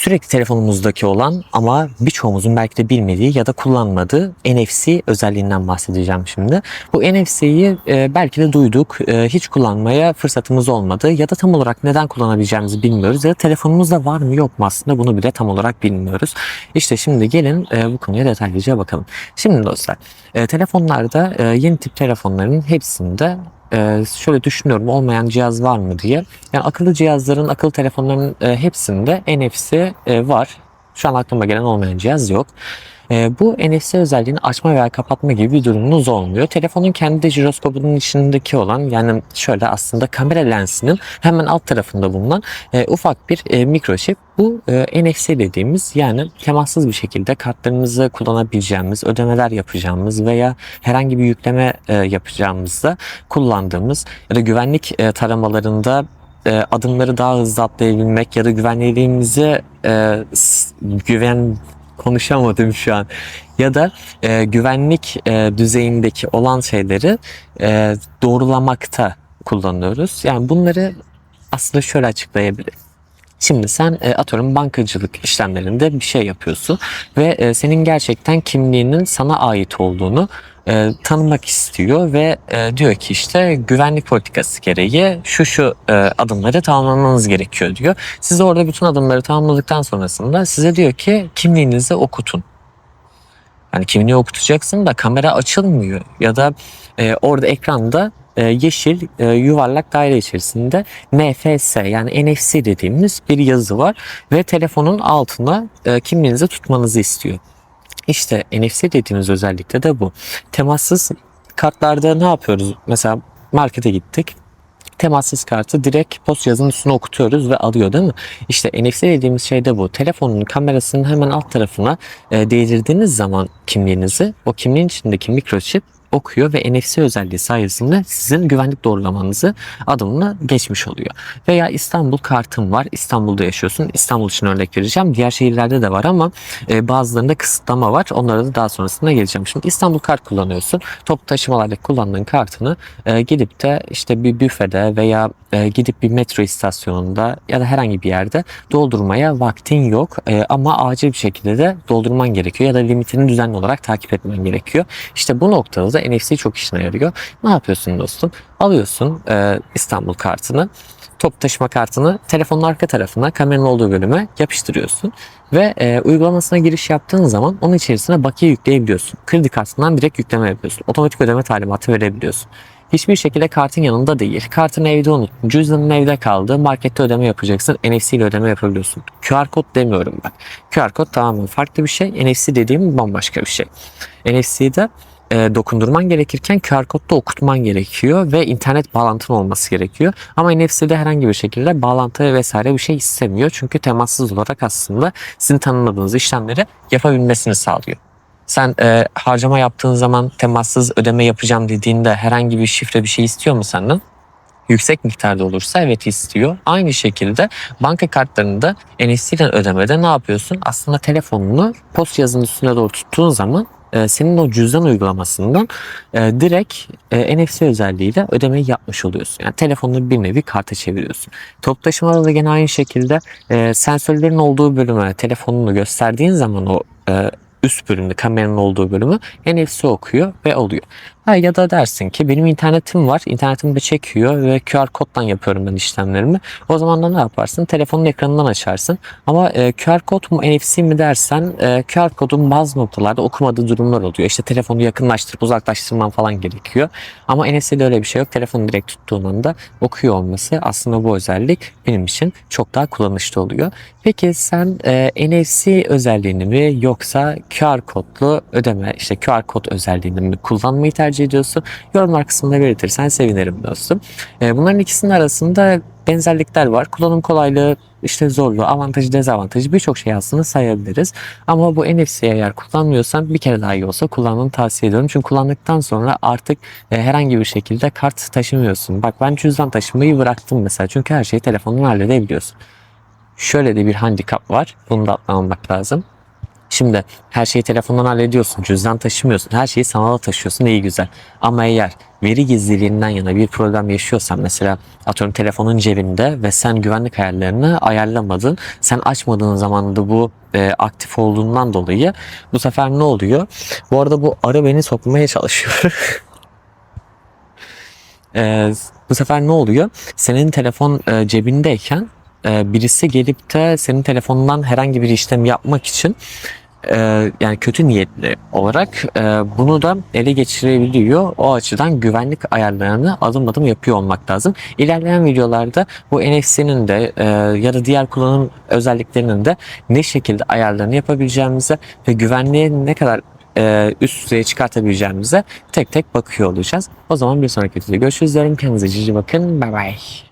sürekli telefonumuzdaki olan ama birçoğumuzun belki de bilmediği ya da kullanmadığı NFC özelliğinden bahsedeceğim şimdi. Bu NFC'yi e, belki de duyduk, e, hiç kullanmaya fırsatımız olmadı ya da tam olarak neden kullanabileceğimizi bilmiyoruz ya da telefonumuzda var mı yok mu aslında bunu bile tam olarak bilmiyoruz. İşte şimdi gelin e, bu konuya detaylıca bakalım. Şimdi dostlar, telefonlarda yeni tip telefonların hepsinde e, şöyle düşünüyorum olmayan cihaz var mı diye. Yani akıllı cihazların, akıllı telefonların e, hepsinde NFC e, var. Şu an aklıma gelen olmayan cihaz yok. E, bu NFC özelliğini açma veya kapatma gibi bir durumunuz olmuyor. Telefonun kendi jiroskopunun içindeki olan yani şöyle aslında kamera lensinin hemen alt tarafında bulunan e, ufak bir e, mikroçip. Bu e, NFC dediğimiz yani temassız bir şekilde kartlarımızı kullanabileceğimiz, ödemeler yapacağımız veya herhangi bir yükleme e, yapacağımızda kullandığımız ya da güvenlik e, taramalarında e, adımları daha hızlı atlayabilmek ya da güvenliğimizi e, güven konuşamadım şu an ya da e, güvenlik e, düzeyindeki olan şeyleri e, doğrulamakta kullanıyoruz. Yani bunları aslında şöyle açıklayabilirim. Şimdi sen e, atıyorum bankacılık işlemlerinde bir şey yapıyorsun ve e, senin gerçekten kimliğinin sana ait olduğunu e, tanımak istiyor ve e, diyor ki işte güvenlik politikası gereği şu şu e, adımları tamamlamanız gerekiyor diyor. Siz orada bütün adımları tamamladıktan sonrasında size diyor ki kimliğinizi okutun. Yani kimliği okutacaksın da kamera açılmıyor ya da e, orada ekranda yeşil e, yuvarlak daire içerisinde NFC yani NFC dediğimiz bir yazı var ve telefonun altına e, kimliğinizi tutmanızı istiyor. İşte NFC dediğimiz özellikle de bu. Temassız kartlarda ne yapıyoruz? Mesela markete gittik. Temassız kartı direkt post yazının üstüne okutuyoruz ve alıyor değil mi? İşte NFC dediğimiz şey de bu. Telefonun kamerasının hemen alt tarafına e, değdirdiğiniz zaman kimliğinizi o kimliğin içindeki mikroçip okuyor ve NFC özelliği sayesinde sizin güvenlik doğrulamanızı adımını geçmiş oluyor. Veya İstanbul kartın var. İstanbul'da yaşıyorsun. İstanbul için örnek vereceğim. Diğer şehirlerde de var ama e, bazılarında kısıtlama var. Onlara da daha sonrasında geleceğim. Şimdi İstanbul kart kullanıyorsun. Toplu taşımalarda kullandığın kartını e, gidip de işte bir büfede veya e, gidip bir metro istasyonunda ya da herhangi bir yerde doldurmaya vaktin yok. Ama acil bir şekilde de doldurman gerekiyor ya da limitini düzenli olarak takip etmen gerekiyor. İşte bu noktada da NFC çok işine yarıyor. Ne yapıyorsun dostum? Alıyorsun e, İstanbul kartını, toplu taşıma kartını telefonun arka tarafına kameranın olduğu bölüme yapıştırıyorsun ve e, uygulamasına giriş yaptığın zaman onun içerisine bakiye yükleyebiliyorsun. Kredi kartından direkt yükleme yapıyorsun. Otomatik ödeme talimatı verebiliyorsun. Hiçbir şekilde kartın yanında değil. Kartını evde unuttun. Cüzdanın evde kaldı. Markette ödeme yapacaksın. NFC ile ödeme yapabiliyorsun. QR kod demiyorum ben. QR kod tamamen farklı bir şey. NFC dediğim bambaşka bir şey. NFC'de e, dokundurman gerekirken QR kodda okutman gerekiyor ve internet bağlantın olması gerekiyor. Ama NFC'de herhangi bir şekilde bağlantı vesaire bir şey istemiyor. Çünkü temassız olarak aslında sizin tanımladığınız işlemleri yapabilmesini sağlıyor. Sen e, harcama yaptığın zaman temassız ödeme yapacağım dediğinde herhangi bir şifre bir şey istiyor mu senden? Yüksek miktarda olursa evet istiyor. Aynı şekilde banka kartlarında NFC ile ödemede ne yapıyorsun? Aslında telefonunu post yazının üstüne doğru tuttuğun zaman e, senin o cüzdan uygulamasından e, direkt e, NFC özelliğiyle ödemeyi yapmış oluyorsun. Yani telefonunu bir nevi karta çeviriyorsun. Top taşımada da gene aynı şekilde e, sensörlerin olduğu bölüme telefonunu gösterdiğin zaman o e, üst bölümde kameranın olduğu bölümü NFC okuyor ve oluyor. Ha, ya da dersin ki benim internetim var. internetim de çekiyor ve QR koddan yapıyorum ben işlemlerimi. O zaman da ne yaparsın? Telefonun ekranından açarsın. Ama e, QR kod mu NFC mi dersen e, QR kodun bazı noktalarda okumadığı durumlar oluyor. İşte telefonu yakınlaştırıp uzaklaştırman falan gerekiyor. Ama NFC'de öyle bir şey yok. Telefonu direkt tuttuğun anda okuyor olması aslında bu özellik benim için çok daha kullanışlı oluyor. Peki sen e, NFC özelliğini mi yoksa QR kodlu ödeme işte QR kod özelliğini mi kullanmayı tercih ediyorsun? Yorumlar kısmında belirtirsen sevinirim dostum. E, bunların ikisinin arasında benzerlikler var. Kullanım kolaylığı, işte zorluğu, avantajı, dezavantajı birçok şey aslında sayabiliriz. Ama bu NFC'yi eğer kullanmıyorsan bir kere daha iyi olsa kullanmanı tavsiye ediyorum. Çünkü kullandıktan sonra artık e, herhangi bir şekilde kart taşımıyorsun. Bak ben cüzdan taşımayı bıraktım mesela. Çünkü her şeyi telefonla halledebiliyorsun. Şöyle de bir handikap var. Bunu da atlamamak lazım. Şimdi her şeyi telefondan hallediyorsun, cüzdan taşımıyorsun, her şeyi sanala taşıyorsun iyi güzel. Ama eğer veri gizliliğinden yana bir problem yaşıyorsan mesela atıyorum telefonun cebinde ve sen güvenlik ayarlarını ayarlamadın. Sen açmadığın zaman da bu e, aktif olduğundan dolayı bu sefer ne oluyor? Bu arada bu arı beni sokmaya çalışıyor. E, bu sefer ne oluyor? Senin telefon e, cebindeyken e, birisi gelip de senin telefonundan herhangi bir işlem yapmak için e, yani kötü niyetli olarak e, bunu da ele geçirebiliyor. O açıdan güvenlik ayarlarını adım adım yapıyor olmak lazım. İlerleyen videolarda bu NFC'nin de e, ya da diğer kullanım özelliklerinin de ne şekilde ayarlarını yapabileceğimize ve güvenliği ne kadar e, üst düzeye çıkartabileceğimize tek tek bakıyor olacağız. O zaman bir sonraki videoda görüşürüz diyorum. Kendinize cici bakın. Bye bye.